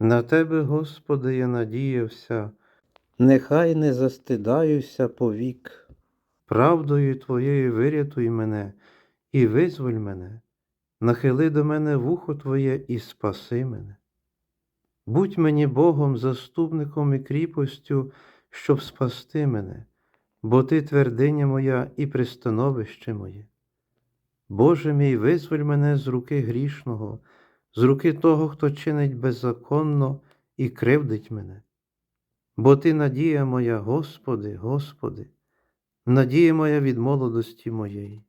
На Тебе, Господи, я надіявся, нехай не застидаюся повік. Правдою Твоєю вирятуй мене і визволь мене, нахили до мене вухо Твоє і спаси мене. Будь мені Богом, заступником і кріпостю, щоб спасти мене, бо Ти твердиня моя і пристановище моє. Боже мій, визволь мене з руки грішного, з руки того, хто чинить беззаконно і кривдить мене. Бо Ти надія моя, Господи, Господи, надія моя від молодості моєї.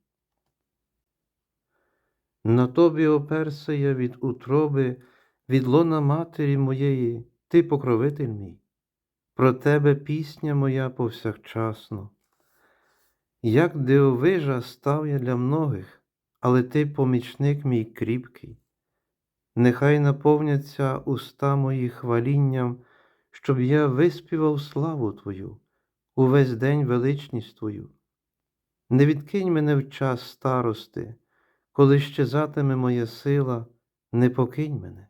На Тобі оперся я від утроби, від лона матері моєї, Ти покровитель мій, про Тебе пісня моя повсякчасно. Як дивовижа став я для многих, але Ти помічник мій кріпкий. Нехай наповняться уста мої хвалінням, щоб я виспівав славу Твою, увесь день величність Твою. Не відкинь мене в час старости, коли щезатиме моя сила, не покинь мене.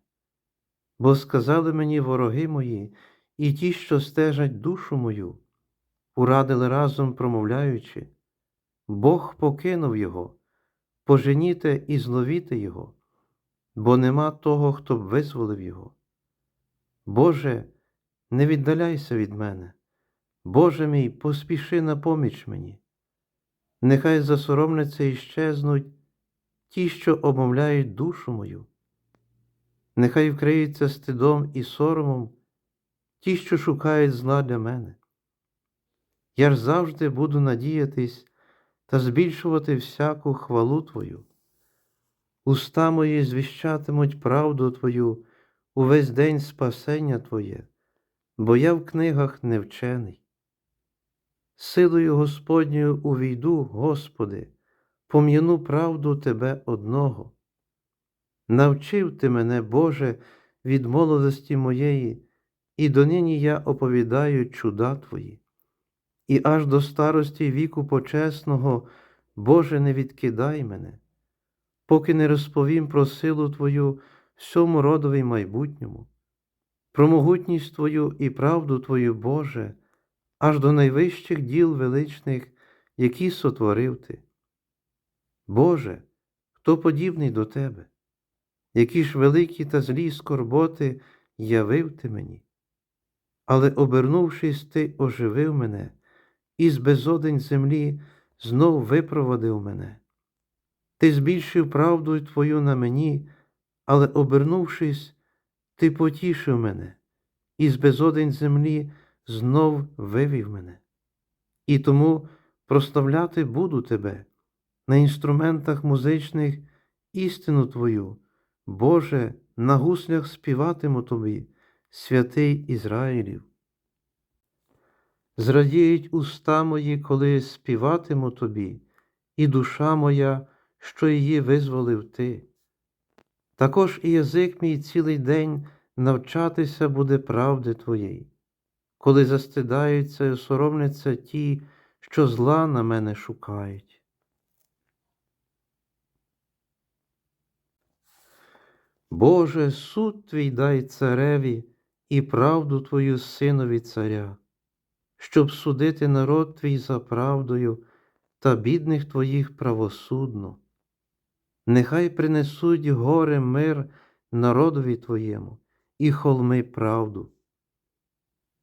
Бо сказали мені вороги мої і ті, що стежать душу мою, урадили разом промовляючи, Бог покинув його, поженіте і зловіте його бо нема того, хто б визволив його. Боже, не віддаляйся від мене, Боже мій, поспіши на поміч мені. Нехай засоромляться і щезнуть ті, що обмовляють душу мою, нехай вкриються стидом і соромом ті, що шукають зла для мене. Я ж завжди буду надіятись та збільшувати всяку хвалу Твою. Уста мої звіщатимуть правду Твою увесь день спасення Твоє, бо я в книгах не вчений. Силою Господньою увійду, Господи, пом'яну правду Тебе одного. Навчив Ти мене, Боже, від молодості моєї, і донині я оповідаю чуда Твої, і аж до старості віку почесного, Боже, не відкидай мене поки не розповім про силу Твою всьому родові майбутньому, про могутність Твою і правду Твою, Боже, аж до найвищих діл величних, які сотворив Ти. Боже, хто подібний до Тебе, які ж великі та злі скорботи явив Ти мені, але, обернувшись, Ти оживив мене і з безодень землі знов випроводив мене. Ти збільшив правду Твою на мені, але, обернувшись, Ти потішив мене і з безодень землі знов вивів мене. І тому проставляти буду Тебе на інструментах музичних істину Твою, Боже, на гуслях співатиму Тобі, святий Ізраїлів. Зрадіють уста мої, коли співатиму Тобі, і душа моя що її визволив ти. Також і язик мій цілий день навчатися буде правди Твоєї, коли застидаються і соромляться ті, що зла на мене шукають. Боже, суд твій дай цареві і правду Твою синові царя, щоб судити народ твій за правдою та бідних твоїх правосудно нехай принесуть горе мир народові Твоєму і холми правду.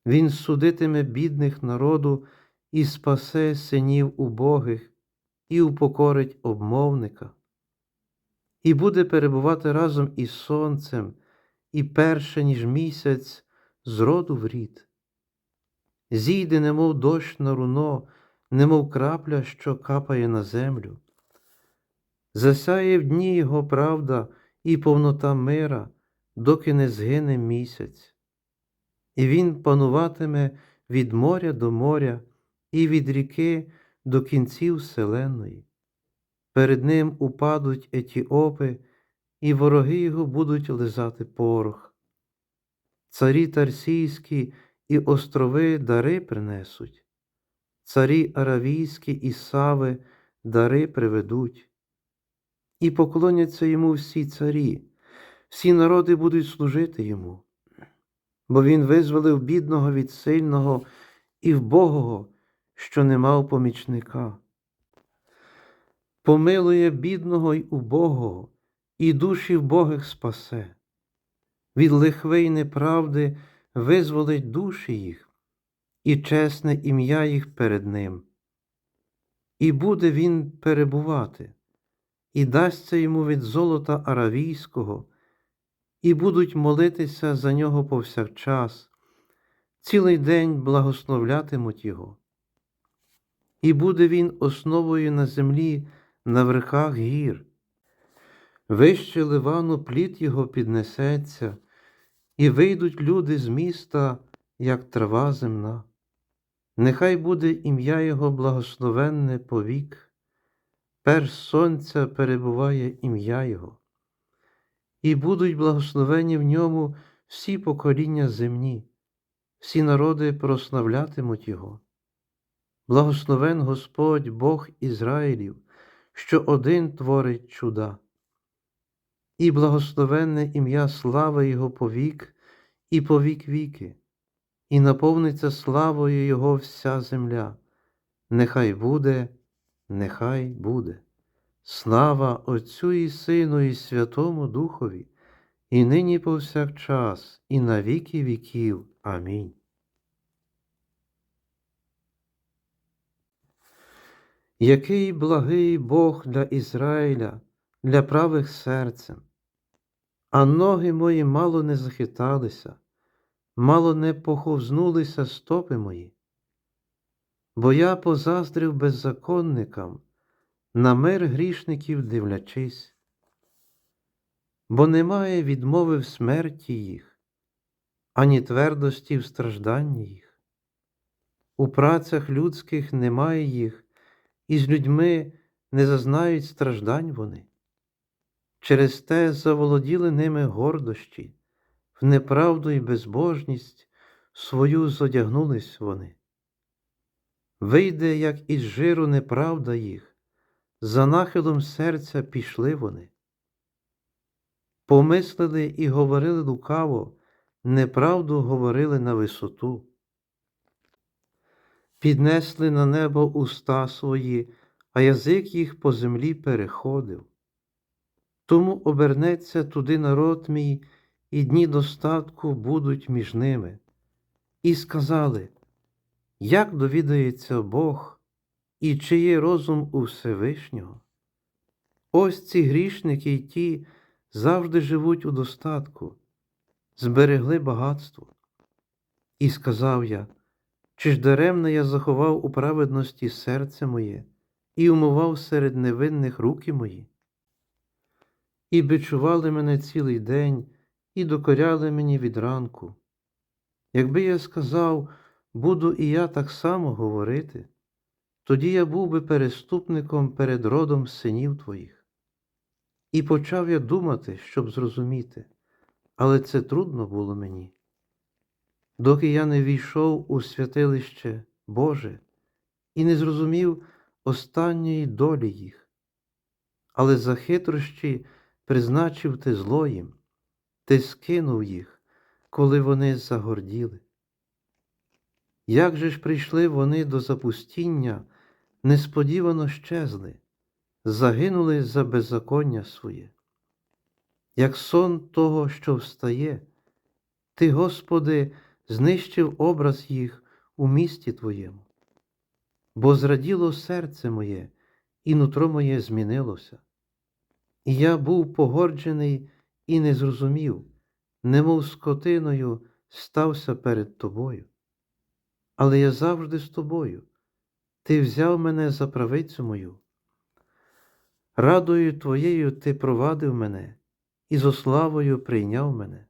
Він судитиме бідних народу і спасе синів убогих, і упокорить обмовника, і буде перебувати разом із сонцем, і перше, ніж місяць, з роду в рід. Зійде, немов дощ на руно, немов крапля, що капає на землю засяє в дні Його правда і повнота мира, доки не згине місяць, і він пануватиме від моря до моря і від ріки до кінців вселенної. Перед ним упадуть етіопи, і вороги його будуть лизати порох. Царі тарсійські і острови дари принесуть, царі аравійські і сави дари приведуть, і поклоняться йому всі царі, всі народи будуть служити йому, бо він визволив бідного від сильного і вбогого, що не мав помічника. Помилує бідного й убогого, і душі вбогих спасе, від лихви й неправди визволить душі їх, і чесне ім'я їх перед ним. І буде він перебувати, і дасться йому від золота аравійського, і будуть молитися за нього повсякчас, цілий день благословлятимуть його. І буде він основою на землі на верхах гір. Вище Ливану плід його піднесеться, і вийдуть люди з міста, як трава земна. Нехай буде ім'я Його благословенне повік, перш сонця перебуває ім'я Його, і будуть благословені в ньому всі покоління земні, всі народи прославлятимуть Його. Благословен Господь Бог Ізраїлів, що один творить чуда, і благословенне ім'я слави Його повік і повік віки і наповниться славою Його вся земля. Нехай буде, нехай буде. Слава Отцю і Сину, і Святому Духові, і нині повсякчас, і на віки віків. Амінь. Який благий Бог для Ізраїля, для правих серцем, а ноги мої мало не захиталися мало не поховзнулися стопи мої, бо я позаздрив беззаконникам, на мир грішників дивлячись, бо немає відмови в смерті їх, ані твердості в стражданні їх. У працях людських немає їх, і з людьми не зазнають страждань вони. Через те заволоділи ними гордощі в неправду і безбожність свою зодягнулись вони. Вийде, як із жиру неправда їх, за нахилом серця пішли вони. Помислили і говорили лукаво, неправду говорили на висоту. Піднесли на небо уста свої, а язик їх по землі переходив. Тому обернеться туди народ мій і дні достатку будуть між ними. І сказали, як довідається Бог і чи є розум у Всевишнього? Ось ці грішники й ті завжди живуть у достатку, зберегли багатство. І сказав я, чи ж даремно я заховав у праведності серце моє і умивав серед невинних руки мої? І бичували мене цілий день і докоряли мені від ранку. Якби я сказав, буду і я так само говорити, тоді я був би переступником перед родом синів твоїх. І почав я думати, щоб зрозуміти, але це трудно було мені. Доки я не війшов у святилище Боже і не зрозумів останньої долі їх, але за хитрощі призначив ти зло їм, ти скинув їх, коли вони загорділи. Як же ж прийшли вони до запустіння, несподівано щезли, загинули за беззаконня своє, як сон того, що встає, Ти, Господи, знищив образ їх у місті Твоєму, бо зраділо серце моє, і нутро моє змінилося, і я був погорджений і не зрозумів, немов скотиною стався перед тобою. Але я завжди з тобою, ти взяв мене за правицю мою. Радою твоєю ти провадив мене і зо славою прийняв мене.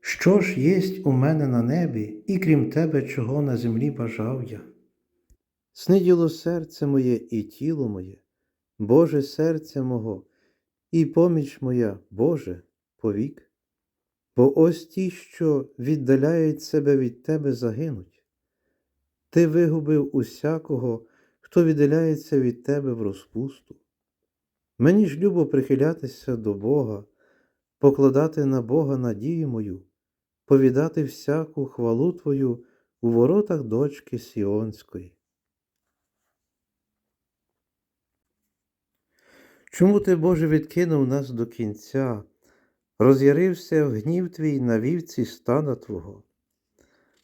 Що ж єсть у мене на небі, і крім тебе, чого на землі бажав я? Сниділо серце моє і тіло моє, Боже серця мого, і поміч моя, Боже, повік. Бо ось ті, що віддаляють себе від Тебе, загинуть. Ти вигубив усякого, хто віддаляється від Тебе в розпусту. Мені ж любо прихилятися до Бога, покладати на Бога надію мою, повідати всяку хвалу Твою у воротах дочки Сіонської. Чому ти, Боже, відкинув нас до кінця, роз'ярився в гнів твій на вівці стана Твого?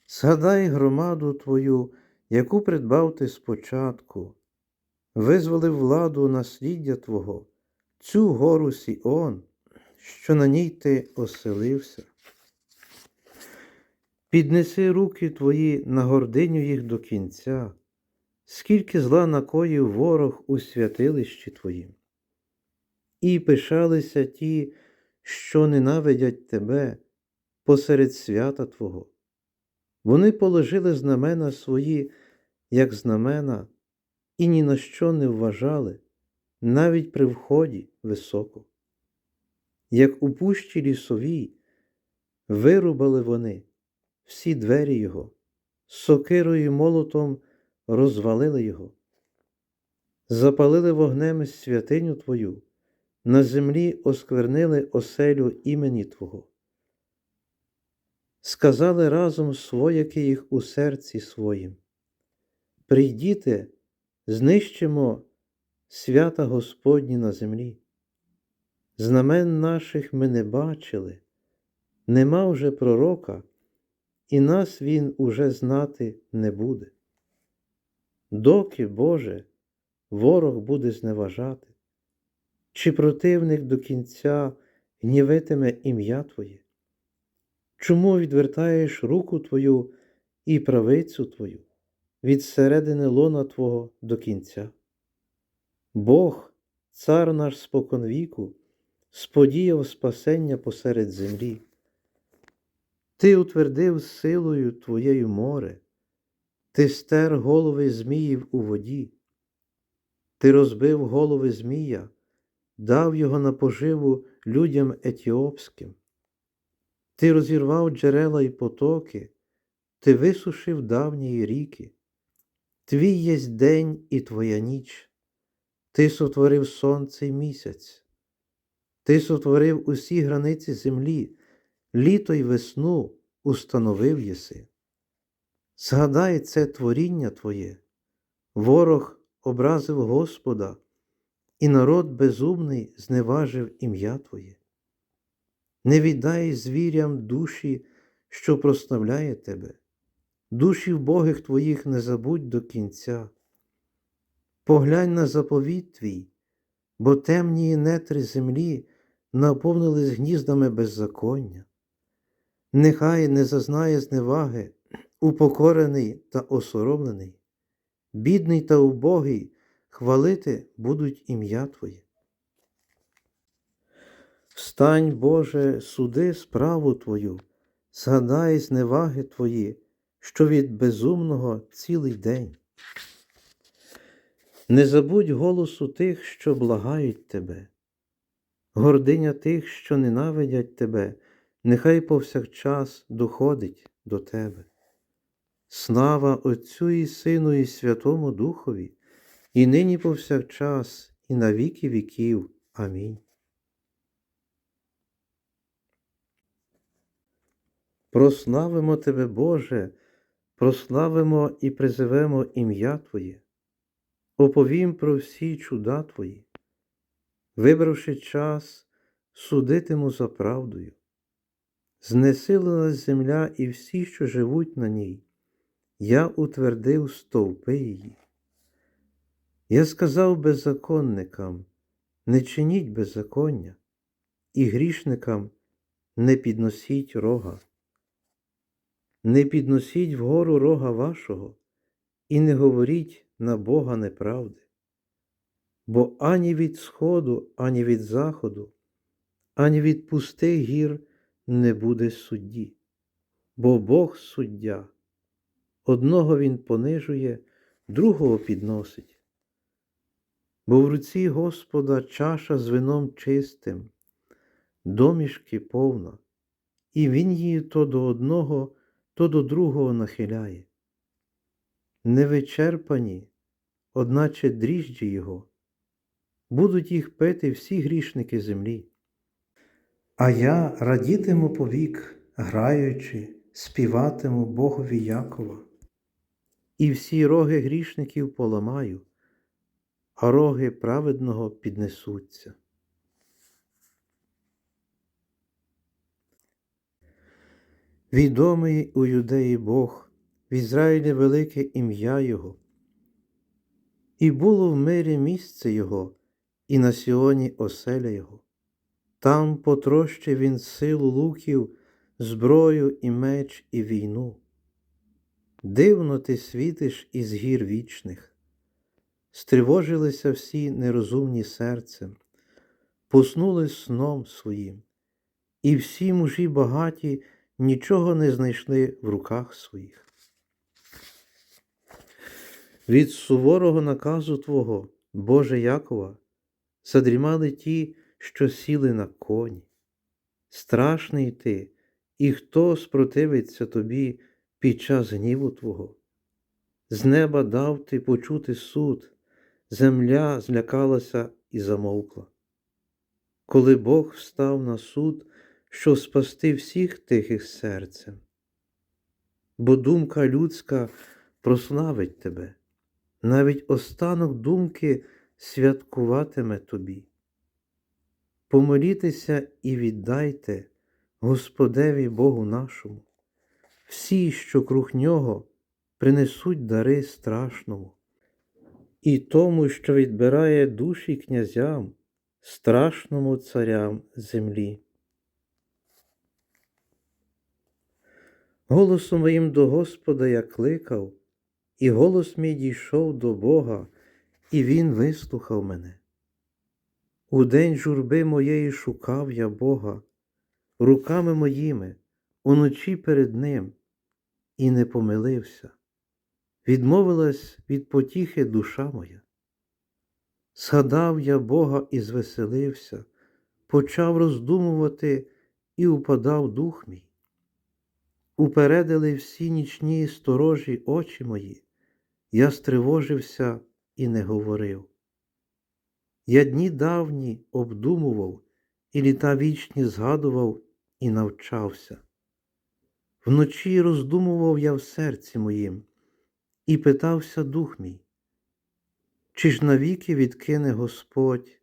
Згадай громаду Твою, яку придбав ти спочатку, визволив владу насліддя Твого, цю гору Сіон, що на ній ти оселився. Піднеси руки твої на гординю їх до кінця, скільки зла накоїв ворог у святилищі Твоїм. І пишалися ті, що ненавидять тебе посеред свята Твого. Вони положили знамена свої, як знамена, і ні на що не вважали, навіть при вході високо. Як у пущі лісовій, вирубали вони всі двері його, сокирою молотом розвалили його, запалили вогнем святиню Твою, на землі осквернили оселю імені Твого. Сказали разом свояки їх у серці своїм. Прийдіте, знищимо свята Господні на землі. Знамен наших ми не бачили, нема вже пророка, і нас він уже знати не буде. Доки, Боже, ворог буде зневажати, чи противник до кінця гнівитиме ім'я Твоє? Чому відвертаєш руку Твою і правицю Твою від середини лона Твого до кінця? Бог, цар наш споконвіку, сподіяв спасення посеред землі. Ти утвердив силою Твоєю море, Ти стер голови зміїв у воді, Ти розбив голови змія, дав його на поживу людям етіопським. Ти розірвав джерела й потоки, Ти висушив давні ріки. Твій єсть день і твоя ніч, Ти сотворив сонце й місяць, Ти сотворив усі границі землі, літо й весну установив єси. Згадай це творіння Твоє, ворог образив Господа, і народ безумний зневажив ім'я Твоє. Не віддай звірям душі, що прославляє Тебе, душі вбогих Твоїх не забудь до кінця. Поглянь на заповіт Твій, бо темні нетри землі наповнились гніздами беззаконня. Нехай не зазнає зневаги, упокорений та осоромлений, бідний та убогий хвалити будуть ім'я Твоє. Встань, Боже, суди справу Твою, згадай зневаги Твої, що від безумного цілий день. Не забудь голосу тих, що благають Тебе, гординя тих, що ненавидять Тебе, нехай повсякчас доходить до Тебе. Слава Отцю і Сину, і Святому Духові, і нині повсякчас, і на віки віків. Амінь. Прославимо Тебе, Боже, прославимо і призовемо ім'я Твоє, оповім про всі чуда Твої, вибравши час, судитиму за правдою. Знесилилась земля і всі, що живуть на ній, я утвердив стовпи її. Я сказав беззаконникам, не чиніть беззаконня, і грішникам не підносіть рога. Не підносіть вгору рога вашого, і не говоріть на Бога неправди, бо ані від сходу, ані від заходу, ані від пустих гір не буде судді, бо Бог суддя. Одного Він понижує, другого підносить. Бо в руці Господа чаша з вином чистим, домішки повна, і Він її то до одного, то до другого нахиляє. Невичерпані, одначе дріжджі Його, будуть їх пити всі грішники землі. А я радітиму повік, граючи, співатиму Богові Якова, і всі роги грішників поламаю, а роги праведного піднесуться. Відомий у юдеї Бог, в Ізраїлі велике ім'я Його, і було в мирі місце Його, і на Сіоні оселя Його. Там потрощив він силу луків, зброю і меч, і війну. Дивно ти світиш із гір вічних, стривожилися всі нерозумні серцем, поснули сном своїм, і всі мужі багаті нічого не знайшли в руках своїх. Від суворого наказу Твого, Боже Якова, задрімали ті, що сіли на коні. Страшний ти, і хто спротивиться тобі під час гніву Твого? З неба дав ти почути суд, земля злякалася і замовкла. Коли Бог встав на суд, що спасти всіх тихих серцем, бо думка людська прославить тебе, навіть останок думки святкуватиме тобі. Помолітеся і віддайте Господеві Богу нашому, всі, що круг нього, принесуть дари страшному, і тому, що відбирає душі князям, страшному царям землі. Голосом моїм до Господа я кликав, і голос мій дійшов до Бога, і Він вислухав мене. У день журби моєї шукав я Бога, руками моїми, уночі перед Ним, і не помилився. Відмовилась від потіхи душа моя. Згадав я Бога і звеселився, почав роздумувати і упадав дух мій. Упередили всі нічні сторожі очі мої, я стривожився і не говорив. Я дні давні обдумував і літа вічні згадував і навчався. Вночі роздумував я в серці моїм і питався дух мій, чи ж навіки відкине Господь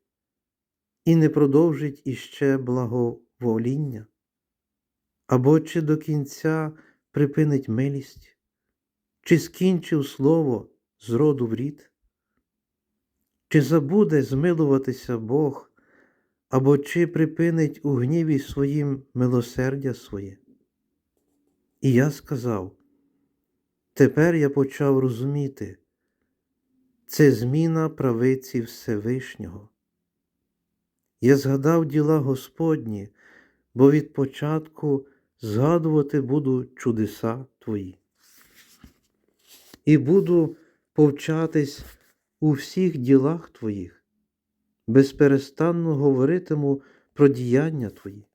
і не продовжить іще благовоління, або чи до кінця припинить милість, чи скінчив слово з роду в рід? Чи забуде змилуватися Бог, або чи припинить у гніві своїм милосердя своє? І я сказав, тепер я почав розуміти, це зміна правиці Всевишнього. Я згадав діла Господні, бо від початку згадувати буду чудеса Твої. І буду повчатись у всіх ділах Твоїх, безперестанно говоритиму про діяння Твої.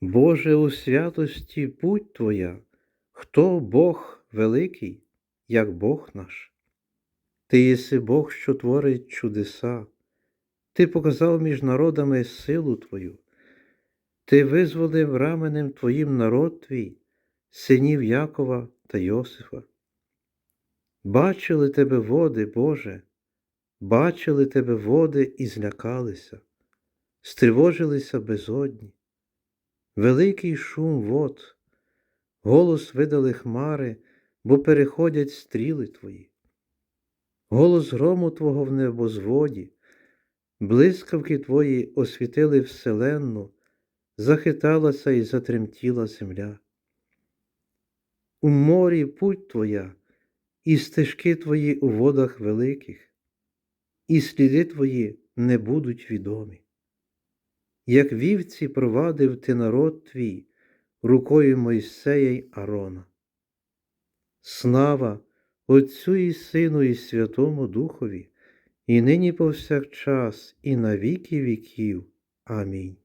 Боже, у святості путь Твоя, хто Бог великий, як Бог наш. Ти єси Бог, що творить чудеса, Ти показав між народами силу Твою, Ти визволив раменем Твоїм народ Твій, синів Якова та Йосифа. Бачили тебе води, Боже, бачили тебе води і злякалися, стривожилися безодні, великий шум вод, голос видали хмари, бо переходять стріли твої, голос грому Твого в небозводі, блискавки Твої освітили вселенну, захиталася і затремтіла земля. У морі путь Твоя і стежки твої у водах великих, і сліди твої не будуть відомі. як вівці провадив ти народ твій рукою Мойсея й Арона. Слава Отцю і Сину, і Святому Духові, і нині повсякчас, і на віки віків. Амінь.